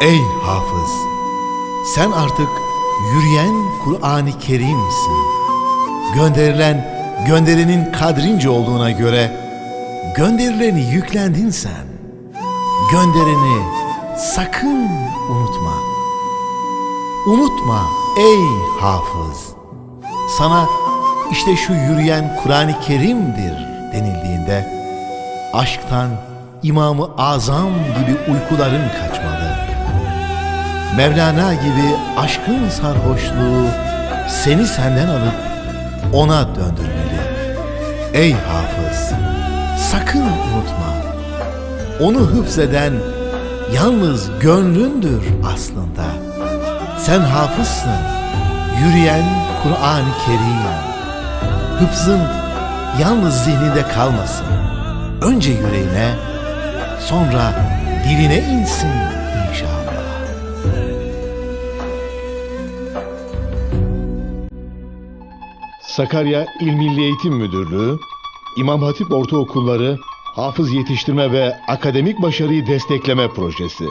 Ey hafız! Sen artık yürüyen Kur'an-ı Kerim'sin. Gönderilen gönderinin kadrince olduğuna göre gönderileni yüklendin sen. Gönderini sakın unutma. Unutma ey hafız. Sana işte şu yürüyen Kur'an-ı Kerim'dir denildiğinde aşktan İmam-ı Azam gibi uykuların kaçmalı. Mevlana gibi aşkın sarhoşluğu seni senden alıp ona döndürmeli. Ey hafız, sakın unutma. Onu hıfzeden yalnız gönlündür aslında. Sen hafızsın, yürüyen Kur'an-ı Kerim. Hıfzın yalnız zihninde kalmasın. Önce yüreğine, sonra diline insin inşallah. Sakarya İl Milli Eğitim Müdürlüğü, İmam Hatip Ortaokulları, Hafız Yetiştirme ve Akademik Başarıyı Destekleme Projesi.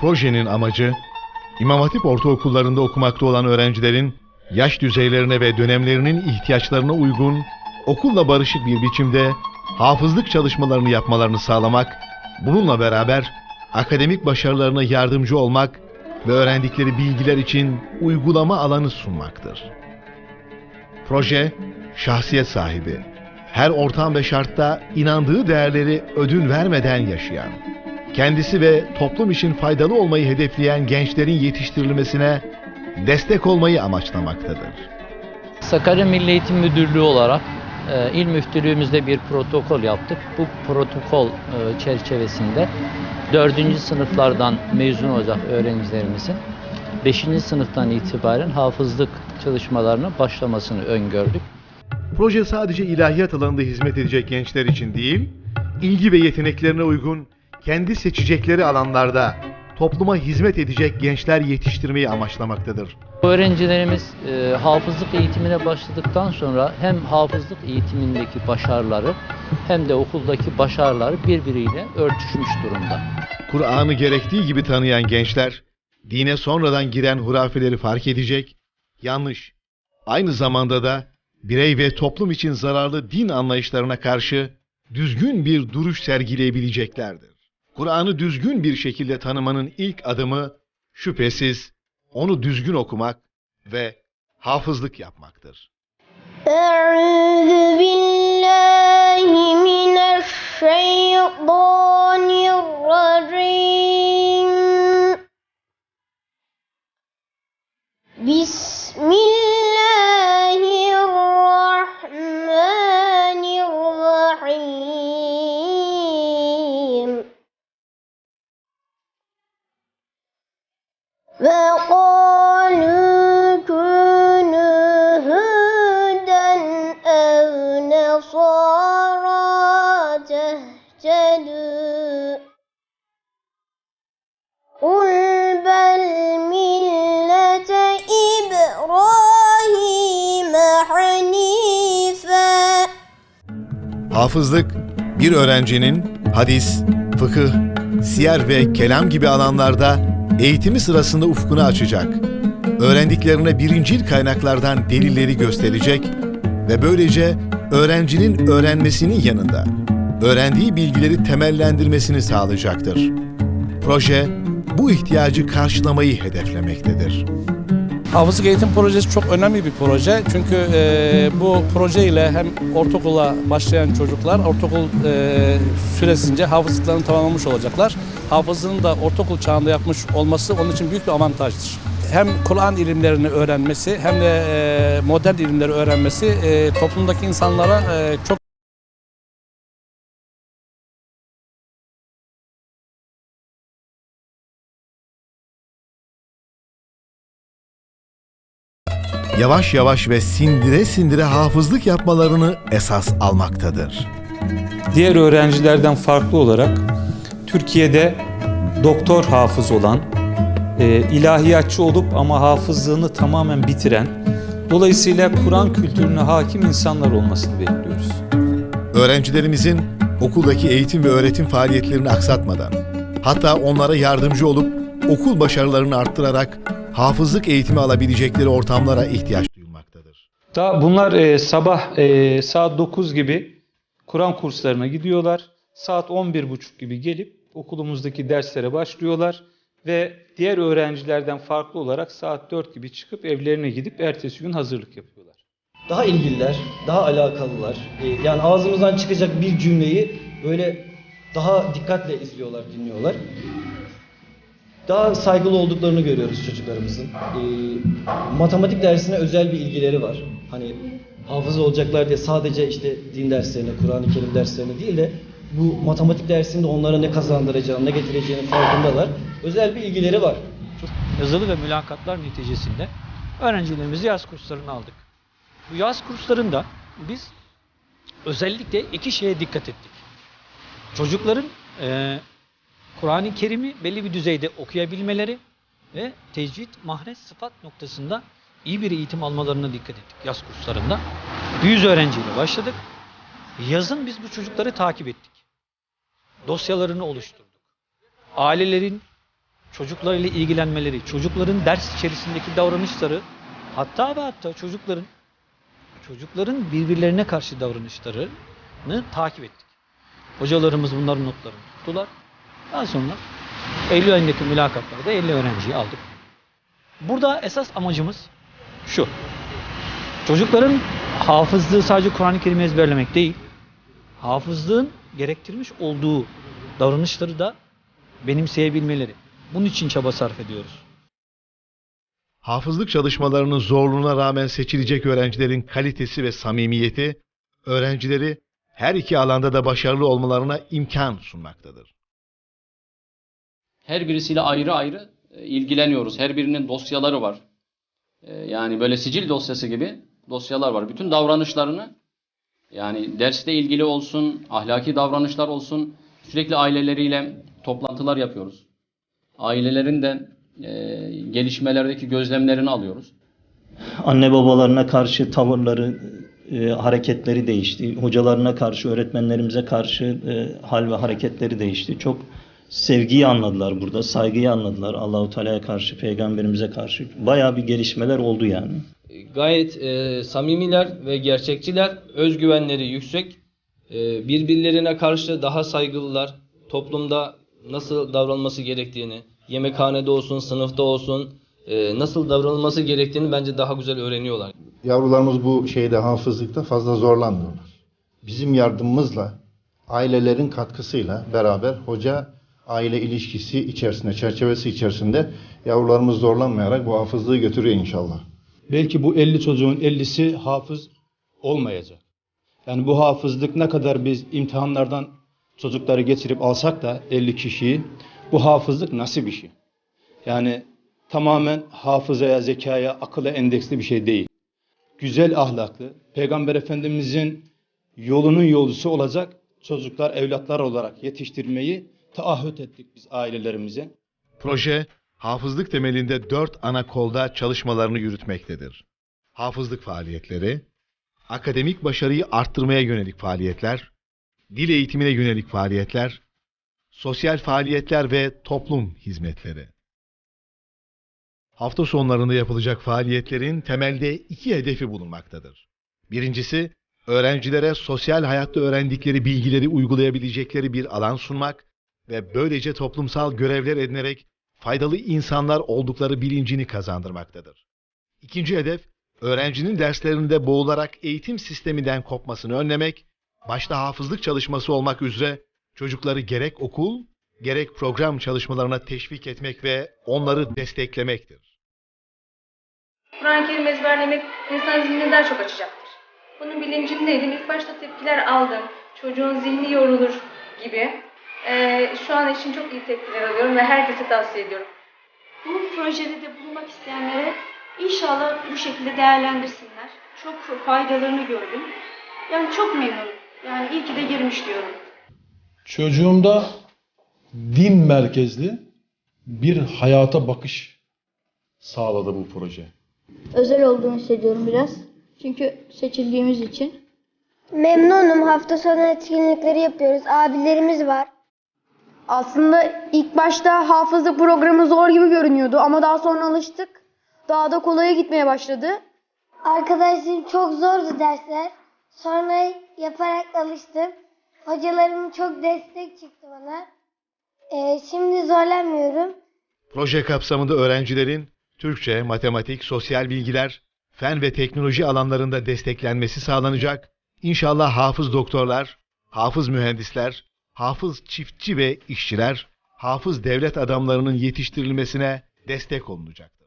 Projenin amacı, İmam Hatip Ortaokullarında okumakta olan öğrencilerin yaş düzeylerine ve dönemlerinin ihtiyaçlarına uygun, okulla barışık bir biçimde hafızlık çalışmalarını yapmalarını sağlamak, bununla beraber akademik başarılarına yardımcı olmak ve öğrendikleri bilgiler için uygulama alanı sunmaktır. Proje, şahsiyet sahibi, her ortam ve şartta inandığı değerleri ödün vermeden yaşayan, kendisi ve toplum için faydalı olmayı hedefleyen gençlerin yetiştirilmesine destek olmayı amaçlamaktadır. Sakarya Milli Eğitim Müdürlüğü olarak e, il müftülüğümüzde bir protokol yaptık. Bu protokol e, çerçevesinde 4. sınıflardan mezun olacak öğrencilerimizin 5. sınıftan itibaren hafızlık çalışmalarına başlamasını öngördük. Proje sadece ilahiyat alanında hizmet edecek gençler için değil, ilgi ve yeteneklerine uygun kendi seçecekleri alanlarda topluma hizmet edecek gençler yetiştirmeyi amaçlamaktadır. Öğrencilerimiz e, hafızlık eğitimine başladıktan sonra hem hafızlık eğitimindeki başarıları hem de okuldaki başarıları birbiriyle örtüşmüş durumda. Kur'an'ı gerektiği gibi tanıyan gençler, dine sonradan giren hurafeleri fark edecek, yanlış, aynı zamanda da birey ve toplum için zararlı din anlayışlarına karşı düzgün bir duruş sergileyebileceklerdir. Kur'an'ı düzgün bir şekilde tanımanın ilk adımı şüphesiz onu düzgün okumak ve hafızlık yapmaktır. Euzu billahi mineşşeytanirracim Hafızlık, bir öğrencinin hadis, fıkıh, siyer ve kelam gibi alanlarda eğitimi sırasında ufkunu açacak. Öğrendiklerine birincil kaynaklardan delilleri gösterecek ve böylece öğrencinin öğrenmesinin yanında öğrendiği bilgileri temellendirmesini sağlayacaktır. Proje bu ihtiyacı karşılamayı hedeflemektedir. Hafızlık Eğitim Projesi çok önemli bir proje. Çünkü e, bu proje ile hem ortaokula başlayan çocuklar ortaokul e, süresince hafızlıklarını tamamlamış olacaklar. Hafızlığını da ortaokul çağında yapmış olması onun için büyük bir avantajdır. Hem Kur'an ilimlerini öğrenmesi hem de e, modern ilimleri öğrenmesi e, toplumdaki insanlara e, çok Yavaş yavaş ve sindire sindire hafızlık yapmalarını esas almaktadır. Diğer öğrencilerden farklı olarak Türkiye'de doktor hafız olan, e, ilahiyatçı olup ama hafızlığını tamamen bitiren, dolayısıyla Kur'an kültürüne hakim insanlar olmasını bekliyoruz. Öğrencilerimizin okuldaki eğitim ve öğretim faaliyetlerini aksatmadan, hatta onlara yardımcı olup okul başarılarını arttırarak hafızlık eğitimi alabilecekleri ortamlara ihtiyaç duyulmaktadır. Daha bunlar e, sabah e, saat 9 gibi Kur'an kurslarına gidiyorlar. Saat 11.30 gibi gelip okulumuzdaki derslere başlıyorlar ve diğer öğrencilerden farklı olarak saat 4 gibi çıkıp evlerine gidip ertesi gün hazırlık yapıyorlar. daha ilgililer, daha alakalılar. Ee, Yani ağzımızdan çıkacak bir cümleyi böyle daha dikkatle izliyorlar, dinliyorlar. Daha saygılı olduklarını görüyoruz çocuklarımızın. Ee, matematik dersine özel bir ilgileri var. Hani hafız olacaklar diye sadece işte din derslerine, Kur'an-ı Kerim derslerine değil de bu matematik dersinde onlara ne kazandıracağını, ne getireceğini farkındalar. Özel bir ilgileri var. yazılı ve mülakatlar neticesinde öğrencilerimizi yaz kurslarına aldık. Bu yaz kurslarında biz özellikle iki şeye dikkat ettik. Çocukların eee, Kur'an-ı Kerim'i belli bir düzeyde okuyabilmeleri ve tecvid, mahres, sıfat noktasında iyi bir eğitim almalarına dikkat ettik yaz kurslarında. 100 öğrenciyle başladık. Yazın biz bu çocukları takip ettik. Dosyalarını oluşturduk. Ailelerin çocuklarıyla ilgilenmeleri, çocukların ders içerisindeki davranışları, hatta ve hatta çocukların çocukların birbirlerine karşı davranışlarını takip ettik. Hocalarımız bunların notlarını tuttular. Daha sonra Eylül ayındaki mülakatlarda 50 öğrenciyi aldık. Burada esas amacımız şu. Çocukların hafızlığı sadece Kur'an-ı Kerim'i ezberlemek değil, hafızlığın gerektirmiş olduğu davranışları da benimseyebilmeleri. Bunun için çaba sarf ediyoruz. Hafızlık çalışmalarının zorluğuna rağmen seçilecek öğrencilerin kalitesi ve samimiyeti, öğrencileri her iki alanda da başarılı olmalarına imkan sunmaktadır. Her birisiyle ayrı ayrı e, ilgileniyoruz. Her birinin dosyaları var. E, Yani böyle sicil dosyası gibi dosyalar var. Bütün davranışlarını yani dersle ilgili olsun, ahlaki davranışlar olsun sürekli aileleriyle toplantılar yapıyoruz. Ailelerin de e, gelişmelerdeki gözlemlerini alıyoruz. anne babalarına karşı tavırları, e, hareketleri değişti. Hocalarına karşı, öğretmenlerimize karşı e, hal ve hareketleri değişti. Çok sevgiyi anladılar burada, saygıyı anladılar Allahu Teala'ya karşı, peygamberimize karşı. Bayağı bir gelişmeler oldu yani. gayet e, samimiler ve gerçekçiler, özgüvenleri yüksek, e, birbirlerine karşı daha saygılılar, toplumda nasıl davranılması gerektiğini, yemekhanede olsun, sınıfta olsun, e, nasıl davranılması gerektiğini bence daha güzel öğreniyorlar. Yavrularımız bu şeyde hafızlıkta fazla zorlanmıyorlar. Bizim yardımımızla, ailelerin katkısıyla beraber hoca aile ilişkisi içerisinde, çerçevesi içerisinde yavrularımız zorlanmayarak bu hafızlığı götürüyor inşallah. Belki bu 50 çocuğun 50'si hafız olmayacak. Yani bu hafızlık ne kadar biz imtihanlardan çocukları geçirip alsak da 50 kişiyi bu hafızlık nasıl bir şey? Yani tamamen hafızaya, zekaya, akıla endeksli bir şey değil. Güzel ahlaklı, Peygamber Efendimizin yolunun yolcusu olacak çocuklar, evlatlar olarak yetiştirmeyi taahhüt ettik biz ailelerimize. Proje, hafızlık temelinde dört ana kolda çalışmalarını yürütmektedir. Hafızlık faaliyetleri, akademik başarıyı arttırmaya yönelik faaliyetler, dil eğitimine yönelik faaliyetler, sosyal faaliyetler ve toplum hizmetleri. Hafta sonlarında yapılacak faaliyetlerin temelde iki hedefi bulunmaktadır. Birincisi, öğrencilere sosyal hayatta öğrendikleri bilgileri uygulayabilecekleri bir alan sunmak ve böylece toplumsal görevler edinerek faydalı insanlar oldukları bilincini kazandırmaktadır. İkinci hedef, öğrencinin derslerinde boğularak eğitim sisteminden kopmasını önlemek, başta hafızlık çalışması olmak üzere çocukları gerek okul, gerek program çalışmalarına teşvik etmek ve onları desteklemektir. Kur'an-ı Kerim ezberlemek insan zihnini daha çok açacaktır. Bunun bilincindeydim. İlk başta tepkiler aldım. Çocuğun zihni yorulur gibi. Ee, şu an için çok iyi tepkiler alıyorum ve herkese tavsiye ediyorum. Bu projede de bulunmak isteyenlere inşallah bu şekilde değerlendirsinler. Çok faydalarını gördüm. Yani çok memnunum. Yani iyi ki de girmiş diyorum. Çocuğumda din merkezli bir hayata bakış sağladı bu proje. Özel olduğunu hissediyorum biraz. Çünkü seçildiğimiz için. Memnunum. Hafta sonu etkinlikleri yapıyoruz. Abilerimiz var. Aslında ilk başta hafızlık programı zor gibi görünüyordu ama daha sonra alıştık. Daha da kolaya gitmeye başladı. Arkadaşlarım çok zordu dersler. Sonra yaparak alıştım. Hocalarım çok destek çıktı bana. Ee, şimdi zorlanmıyorum. Proje kapsamında öğrencilerin Türkçe, matematik, sosyal bilgiler, fen ve teknoloji alanlarında desteklenmesi sağlanacak. İnşallah hafız doktorlar, hafız mühendisler, hafız çiftçi ve işçiler, hafız devlet adamlarının yetiştirilmesine destek olunacak.